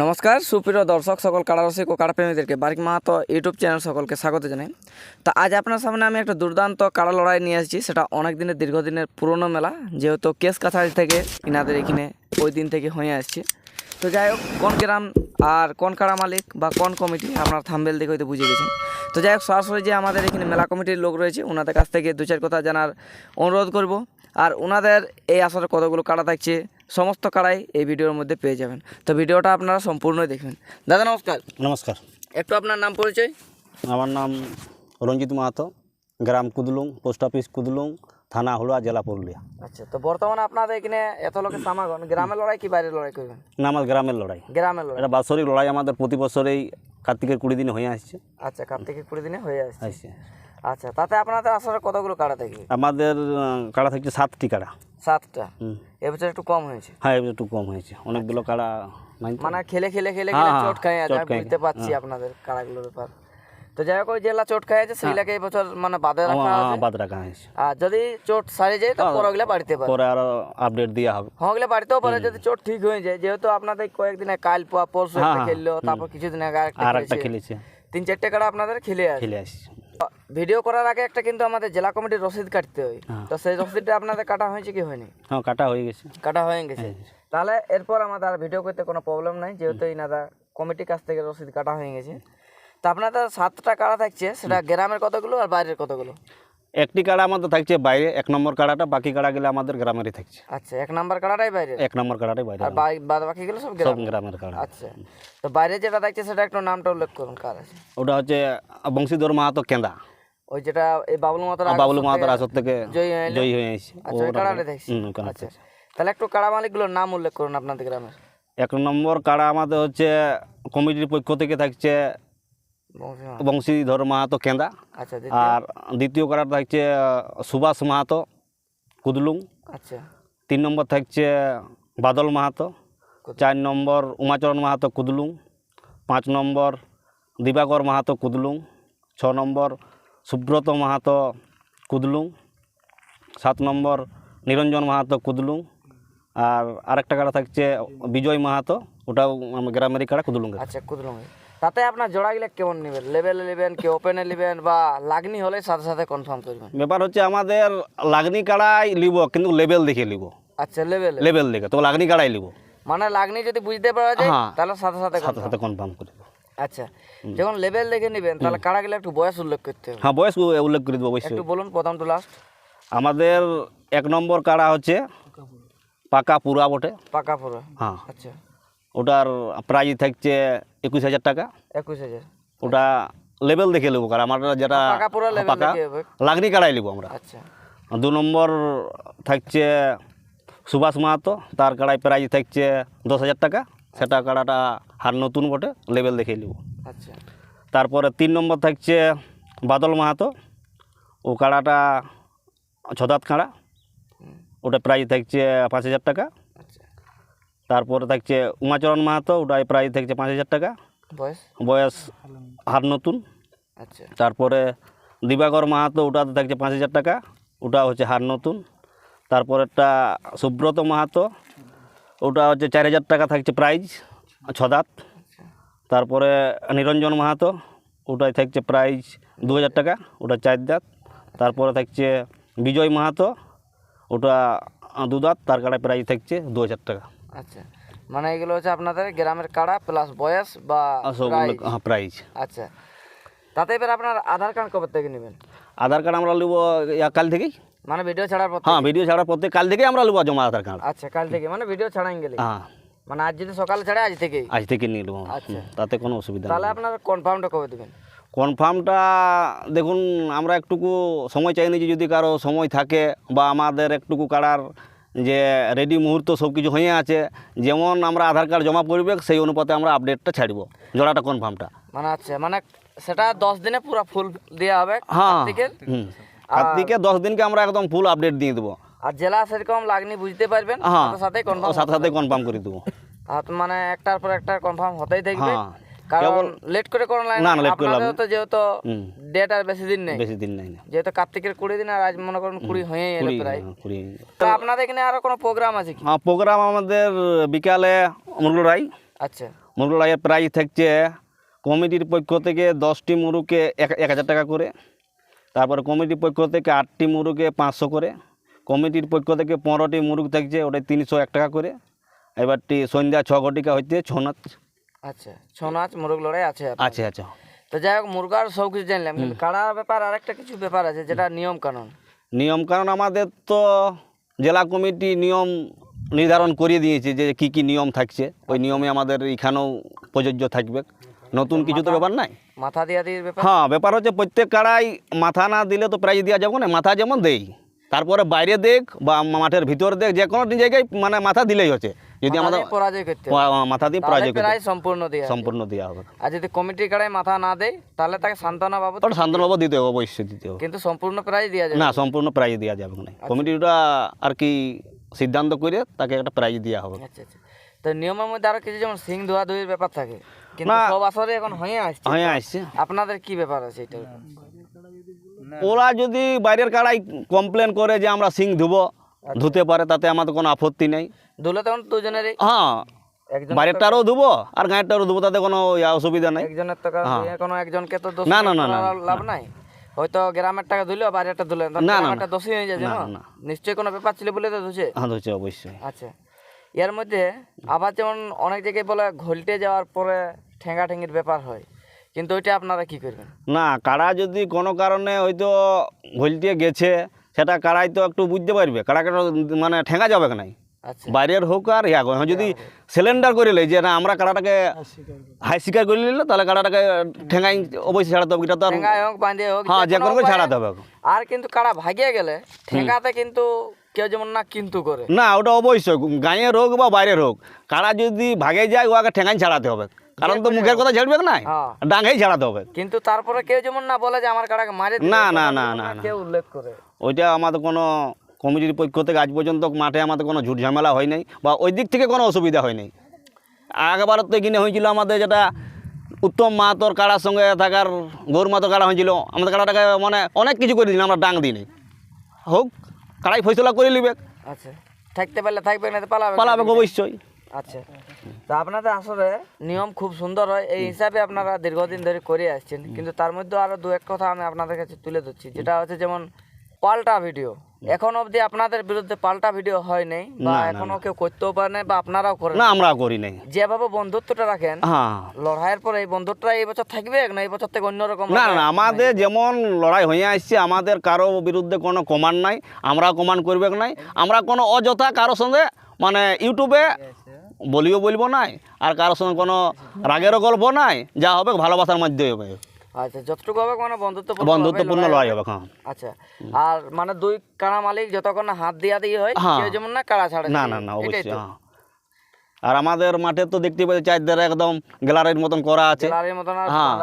নমস্কার, সুপ্রিয় দর্শক, সকল কাড়ারসিক ও কাড়াপ্রেমীদেরকে বারিক মাহাতো ইউটিউব চ্যানেল সকলকে স্বাগত জানাই। তো আজ আপনার সামনে আমি একটা দুর্দান্ত কাড়া লড়াই নিয়ে আসছি, সেটা অনেক দিনের দীর্ঘদিনের পুরনো মেলা, যেহেতু কেস কাছারি থেকে ইনাদের এখানে ওই দিন থেকে হয়ে আসছে। তো যাই হোক, কোন গ্রাম আর কোন কাড়া মালিক বা কোন কমিটি, আপনার থাম্বেল দেখে হয়তো বুঝে গেছেন। তো যাই হোক, সরাসরি যে আমাদের এখানে মেলা কমিটির লোক রয়েছে ওনাদের কাছ থেকে দু চার কথা জানার অনুরোধ করব। আর ওনাদের এই আসরে কতগুলো কাড়া থাকছে সমস্ত কাড়াই এই ভিডিওর মধ্যে পেয়ে যাবেন। তো ভিডিওটা আপনারা সম্পূর্ণই দেখবেন। দাদা নমস্কার। নমস্কার। একটু আপনার নাম পরিচয়? আমার নাম রঞ্জিত মাহাতো গ্রাম কুদলুং পোস্ট অফিস কুদলুং থানা হলুয়া জেলা পুরুলিয়া। আচ্ছা তো বর্তমানে আপনাদের এখানে এত লোকের সমাগম গ্রামের লড়াই কি বাইরের লড়াই করবেন? না আমার গ্রামের লড়াই। গ্রামের লড়াই। এটা বাৎসরিক লড়াই আমাদের প্রতি বছরেই কার্তিকের কুড়ি দিনে হয়ে আসছে। আচ্ছা কার্তিকের কুড়ি দিনে হয়ে আসছে। আচ্ছা তাতে আপনাদের আসলে কতগুলো কাড়া থাকবে? আমাদের কাড়া থাকছে সাতটি কাড়া। সাতটা। হুম। এবছর একটু কম হয়েছে। হ্যাঁ এবার একটু কম হয়েছে। অনেকগুলো কাড়া মানে খেলে খেলে খেলে হ্যাঁ, খেলে হ্যাঁ, চোট খাই আছে বুঝতে পারছি আপনাদের কাড়াগুলোর ব্যাপার। তো যাই হোক ওই জেলা চোট খাই আছে সেইগুলাকে এবছর মানে বাদে রাখা হ্যাঁ, আছে। বাদ রাখা হয়েছে। আর যদি চোট সারে যায় তো পরগুলা বাড়িতে পারে পরে আরও আপডেট দেওয়া হবে। হ্যাঁ ওগুলা বাড়িতেও পারে যদি চোট ঠিক হয়ে যায়। যেহেতু আপনাদের কয়েকদিনে কাল পরশু একটা হ্যাঁ, খেললো তারপর কিছুদিন আগে আরেকটা আর খেলেছে। তিন চারটে কাড়া আপনাদের খেলে আছে খেলে আসছে। ভিডিও করার আগে একটা কিন্তু আমাদের জেলা কমিটির রসিদ কাটতে হয়। হ্যাঁ। তো সেই রসিদটা আপনাদের কাটা হয়েছে কি হয়নি? হ্যাঁ কাটা হয়ে গেছে। কাটা হয়ে গেছে। তাহলে এরপর আমাদের আর ভিডিও করতে কোনো প্রবলেম নাই যেহেতু ইনাদা কমিটির কাছ থেকে রসিদ কাটা হয়ে গেছে। তা আপনাদের সাতটা কাটা থাকছে সেটা গ্রামের কতগুলো আর বাইরের কতগুলো? একটি কাড়া আমাদের থাকছে বাইরে এক নম্বর কাড়াটা বাকি কাড়া গেলে আমাদের গ্রামেরই থাকছে। আচ্ছা এক নম্বর কাড়াটাই বাইরে? এক নম্বর কাড়াটাই বাইরে। আর বাদ বাকি গুলো সব সব গ্রামের? কাড়া। আচ্ছা তো বাইরে যেটা থাকছে সেটা একটু নামটা উল্লেখ করুন কার আছে? ওটা হচ্ছে বংশীধর মাহাতো কেন্দা। ওই যেটা এই বাবুল মাতার বাবুল মাহাতোর আসর থেকে জয়ী হয়ে এসেছে। আচ্ছা ওই কাড়াটা দেখছি আচ্ছা তাহলে একটু কাড়া মালিকগুলোর নাম উল্লেখ করুন আপনাদের গ্রামের। এক নম্বর কাড়া আমাদের হচ্ছে কমিটির পক্ষ থেকে থাকছে বংশীধর মাহাতো কেন্দা। আচ্ছা আর দ্বিতীয় কাড়াটা থাকছে সুভাষ মাহাতো কুদলুং। আচ্ছা। তিন নম্বর থাকছে বাদল মাহাতো। চার নম্বর উমাচরণ মাহাতো কুদলুং। পাঁচ নম্বর দিবাকর মাহাতো কুদলুং। ছ নম্বর সুব্রত মাহাতো কুদলুং। সাত নম্বর নিরঞ্জন মাহাতো কুদলুং। আর আরেকটা কাড়া থাকছে বিজয় মাহাতো ওটাও গ্রামেরই কাড়া কুদলুং আচ্ছা কুদলুম তাতে আপনার জোড়াগুলো কেমন নেবেন? লেভেলে নেবেন কি ওপেনে নেবেন বা লাগনি হলে সাথে সাথে কনফার্ম করবেন? ব্যাপার হচ্ছে আমাদের লাগনি কাড়াই লিব কিন্তু লেভেল দেখে লিব। আচ্ছা লেভেলে লেভেল দেখে তো লাগনি কাড়াই লিব। মানে লাগনি যদি বুঝতে পারা যায় হ্যাঁ। তাহলে সাথে সাথে সাথে সাথে কনফার্ম করে দেবো। আচ্ছা যখন লেভেল দেখে নেবেন তাহলে কাড়া গেলে একটু বয়স উল্লেখ করতে হবে। হ্যাঁ বয়স উল্লেখ করে দেবো অবশ্যই। একটু বলুন প্রথম টু লাস্ট আমাদের এক নম্বর কাড়া হচ্ছে পাকা পুরা বটে। পাকা পুরো। হ্যাঁ। আচ্ছা। ওটার প্রাইজ থাকছে একুশ হাজার টাকা। একুশ হাজার। ওটা লেভেল দেখে নেব কারণ আমার যেটা পাকা লাগনি কাড়াই নেব আমরা। আচ্ছা। দু নম্বর থাকছে সুভাষ মাহাতো তার কাড়াই প্রাইজ থাকছে দশ হাজার টাকা। সেটা কাড়াটা হার নতুন বটে লেভেল দেখে নেব। আচ্ছা। তারপরে তিন নম্বর থাকছে বাদল মাহাতো ও কাড়াটা ছদাত কাড়া। ওটা প্রাইজ থাকছে পাঁচ হাজার টাকা। তারপরে থাকছে উমাচরণ মাহাতো ওটাই প্রাইজ থাকছে পাঁচ হাজার টাকা। বয়স? বয়স হার নতুন। আচ্ছা। তারপরে দিবাকর মাহাতো ওটাতে থাকছে পাঁচ হাজার টাকা ওটা হচ্ছে হার নতুন। তারপরেরটা সুব্রত মাহাতো ওটা হচ্ছে চার হাজার টাকা থাকছে প্রাইজ ছদাত। তারপরে নিরঞ্জন মাহাতো ওটাই থাকছে প্রাইজ দু হাজার টাকা ওটা চার দাঁত। তারপরে থাকছে বিজয় মাহাতো ওটা দু দাঁত তার কাটায় প্রাইজ থাকছে দু হাজার টাকা। আচ্ছা। মানে এগুলো হচ্ছে আপনাদের গ্রামের কাড়া প্লাস বয়স বা প্রাইজ আচ্ছা। তাতে এবার আপনার আধার কার্ড কবে থেকে নেবেন? আধার কার্ড আমরা নেব কাল থেকেই। মানে ভিডিও ছাড়ার পর হ্যাঁ ভিডিও ছাড়ার প্রত্যেক কাল থেকেই আমরা নেব জমা আধার কার্ড আচ্ছা কাল থেকে মানে ভিডিও ছাড়াই গেলে। হ্যাঁ। মানে আজ যদি সকালে ছাড়ে আজ থেকেই? আজ থেকে নিয়ে নেব আচ্ছা। তাতে কোনো অসুবিধা তাহলে আপনার কনফার্মটা কবে দেবেন? কনফার্মটা দেখুন আমরা একটুকু সময় চাই যে যদি কারও সময় থাকে বা আমাদের একটুকু কাড়ার যে রেডি মুহূর্ত সব কিছু হয়ে আছে যেমন আমরা আধার কার্ড জমা করবে সেই অনুপাতে আমরা আপডেটটা ছাড়ব জোড়াটা কনফার্মটা মানে আচ্ছা মানে সেটা দশ দিনে পুরো ফুল দেওয়া হবে হ্যাঁ কার্তিকের? হুম। কার্তিকে দশ দিনকে আমরা একদম ফুল আপডেট দিয়ে দেবো। আর জেলা সেরকম লাগনি বুঝতে পারবেন? হ্যাঁ সাথে সাথে কনফার্ম সাথে সাথে কনফার্ম করে দেবো। মানে একটার পর একটা কনফার্ম হতেই থাকবে। হ্যাঁ। কারণ লেট করে কোনো লাইন না, না, late করে লাভ আপনাদের তো যেহেতু ডেট আর বেশি দিন নেই। বেশি দিন নাই না। যেহেতু কার্তিকের কুড়ি দিন আর আজ মনে করুন কুড়ি হয়ে কুড়ি প্রায়। হ্যাঁ, তো আপনাদের এখানে আরও কোনো প্রোগ্রাম আছে কি? হ্যাঁ প্রোগ্রাম আমাদের বিকালে অমরগুলো রাই আচ্ছা। মুরগ লড়াইয়ের প্রাইজ থাকছে কমিটির পক্ষ থেকে দশটি মুরুকে এক হাজার টাকা করে। তারপরে কমিটির পক্ষ থেকে আটটি মুরুকে পাঁচশো করে। কমিটির পক্ষ থেকে পনেরোটি মুরুগ থাকছে ওটা তিনশো এক টাকা করে। এবারটি সন্ধ্যা ছ ঘটিকা হচ্ছে ছৌ নাচ আচ্ছা ছৌ নাচ মুরগ লড়াই আছে। আছে আছে। তো যাই হোক মুরগার সব কিছু জানলাম কিন্তু কাড়ার ব্যাপার আরেকটা কিছু ব্যাপার আছে যেটা নিয়ম কানুন। নিয়ম কারণ আমাদের তো জেলা কমিটি নিয়ম নির্ধারণ করিয়ে দিয়েছে যে কি কি নিয়ম থাকছে। ওই নিয়মে আমাদের এখানেও প্রযোজ্য থাকবে। নতুন কিছু তো ব্যাপার নাই? মাথা দিয়া দিয়ে ব্যাপার? হ্যাঁ ব্যাপার হচ্ছে প্রত্যেক কাড়াই মাথা না দিলে তো প্রাইজ দেওয়া যাবে না মাথা যেমন দেই। তারপরে বাইরে দেখ বা মাঠের ভিতর দেখ যে কোনো জায়গায় মানে মাথা দিলেই হচ্ছে। যদি আমাদের পরাজয় করতে মাথা দিয়ে পরাজয় করতে সম্পূর্ণ দিয়ে সম্পূর্ণ হবে। আর যদি কমিটির কাড়ায় মাথা না দেয় তাহলে তাকে সান্ত্বনা বাবদ ওটা শান্তনবাবু দিতে হবে অবশ্যই দিতে হবে। কিন্তু সম্পূর্ণ প্রায় দেওয়া যাবে। না সম্পূর্ণ প্রাইজ দেওয়া যাবে না কমিটিটা আর কি সিদ্ধান্ত করে তাকে একটা প্রাইজ দেওয়া হবে। আচ্ছা আচ্ছা। তো নিয়মের মধ্যে আরও কিছু যেমন সিং ধোয়া ধুয়ের ব্যাপার থাকে কিন্তু। সব আসরে এখন হয়ে আসছে। হ্যাঁ আসছে। আপনাদের কি ব্যাপার আছে এটা? ওরা যদি বাইরের কাড়াই কমপ্লেন করে যে আমরা সিং ধুবো ধুতে পারে তাতে আমাদের কোনো আপত্তি নেই। ধুলে তখন দুজনেরই? হ্যাঁ বাইরেরটারও ধুবো আর গাঁয়েরটারও ধুবো তাতে কোনো অসুবিধা নেই। একজনের তো কোনো একজনকে তো না, না, না, লাভ নাই। হয়তো গ্রামের টাকা বাইরেরটা ধুলে না, না। দোষী হয়ে যাবে না। নিশ্চয়ই কোনো ব্যাপার ছিল বলে তো ধুছে। হ্যাঁ ধুচ্ছে অবশ্যই। আচ্ছা। এর মধ্যে আবার যেমন অনেক জায়গায় বলে ঘলটে যাওয়ার পরে ঠেঙ্গা ঠেঙ্গির ব্যাপার হয়। কিন্তু ওইটা আপনারা কি করবেন? না কারা যদি কোনো কারণে হয়তো ভুলটিয়ে গেছে সেটা কাড়াই তো একটু বুঝতে পারবে। কাড়াকে তো মানে ঠেঙ্গা যাবে নাই? আচ্ছা। বাইরের হোক আর ইয়া। যদি সিলিন্ডার করে লাই যে না আমরা কাড়াটাকে হাই শিকার করে নিলে তাহলে কাড়াটাকে ঠেঙ্গাই অবশ্যই ছাড়াতে হবে। এটা তো হ্যাঁ যে করে উপায়ে- ছাড়াতে হবে আর কিন্তু কাড়া ভাগিয়ে গেলে ঠেঙ্গাতে কিন্তু কেউ যেমন না কিন্তু করে। না ওটা অবশ্যই। গাঁয়ের হোক বা বাইরের হোক কাড়া যদি ভাগে যায় ওকে ঠেঙ্গাই ছাড়াতে হবে। কারণ তো মুখের কথা ঝাড়বে না হ্যাঁ। ডাঙ্গাই ছাড়াতে হবে। কিন্তু তারপরে কেউ যেমন না বলে যে আমার কাড়াকে মারে না, না, না, না। কেউ উল্লেখ করে। ওইটা আমাদের কোনো কমিটির পক্ষ থেকে আজ পর্যন্ত মাঠে আমাদের কোনো ঝুট ঝামেলা হয় নাই বা ওই দিক থেকে কোনো অসুবিধা হয় নাই। আগেবার তো কিনে হয়েছিল আমাদের যেটা উত্তম মাহাতোর কাড়ার সঙ্গে থাকার গৌর মাহাতোর কাড়া হয়েছিল আমাদের কাড়াটাকে মানে অনেক কিছু করে দিলাম আমরা ডাং দিই নাই। হোক কাড়াই ফয়সলা করে নিবে। আচ্ছা থাকতে পারলে থাকবে না পালাবে। পালাবে অবশ্যই। আচ্ছা তা আপনাদের আসলে নিয়ম খুব সুন্দর হয় এই হিসাবে আপনারা দীর্ঘদিন ধরে করে আসছেন কিন্তু তার মধ্যে আরও দু এক কথা আমি আপনাদের কাছে তুলে ধরছি যেটা হচ্ছে যেমন পাল্টা ভিডিও। এখন অবধি আপনাদের বিরুদ্ধে পাল্টা ভিডিও হয় নাই বা এখনও কেউ করতেও পারে নাই বা আপনারাও করেন না আমরা করি নাই। যেভাবে বন্ধুত্বটা রাখেন হ্যাঁ লড়াইয়ের পরে এই বন্ধুত্বটা এই বছর থাকবে না? এই বছর থেকে অন্যরকম না? না আমাদের যেমন লড়াই হয়ে আসছে আমাদের কারও বিরুদ্ধে কোনো কমান নাই আমরা কমান করবে নাই আমরা কোনো অযথা কারোর সঙ্গে মানে ইউটিউবে বলিও বলব নাই আর কারোর সঙ্গে কোনো রাগেরও গল্প নাই যা হবে ভালোবাসার মধ্যে হবে। আচ্ছা যতটুকু হবে মানে বন্ধুত্বপূর্ণ বন্ধুত্বপূর্ণ লড়াই হবে। হ্যাঁ। আচ্ছা আর মানে দুই কাড়া মালিক যতক্ষণ হাত দিয়া দিয়ে হয় হ্যাঁ। কেউ যেমন না কাড়া ছাড়ে না না না অবশ্যই হ্যাঁ। আর আমাদের মাঠে তো দেখতে পাচ্ছি চারধারে একদম গ্যালারির মতন করা আছে। হ্যাঁ,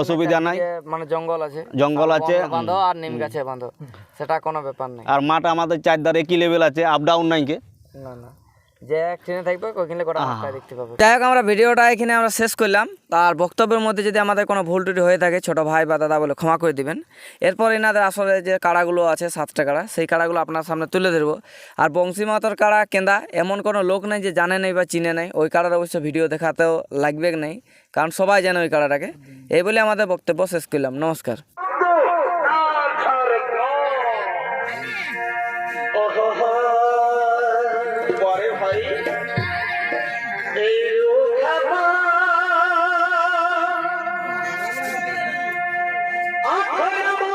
অসুবিধা নাই। মানে জঙ্গল আছে। জঙ্গল আছে, বাঁধো আর নিম গাছে বাঁধো সেটা কোনো ব্যাপার নেই। আর মাঠ আমাদের চারধারে একই লেভেল আছে আপ ডাউন নাইকে না না। যে ট্রেনে থাকবে ওইখানে কটা হাতটা দেখতে পাবে। যাই হোক আমরা ভিডিওটা এখানে আমরা শেষ করলাম। তার বক্তব্যের মধ্যে যদি আমাদের কোনো ভুল টুটি হয়ে থাকে ছোট ভাই বা দাদা বলে ক্ষমা করে দিবেন। এরপর এনাদের আসলে যে কাড়াগুলো আছে সাতটা কাড়া সেই কাড়াগুলো আপনার সামনে তুলে ধরবো। আর বংশী মাতার কাড়া কেন্দা এমন কোনো লোক নেই যে জানে নেই বা চিনে নেই। ওই কাড়ার অবশ্য ভিডিও দেখাতেও লাগবে নেই কারণ সবাই জানে ওই কাড়াটাকে। এই বলে আমাদের বক্তব্য শেষ করলাম। নমস্কার। ¡Vamos!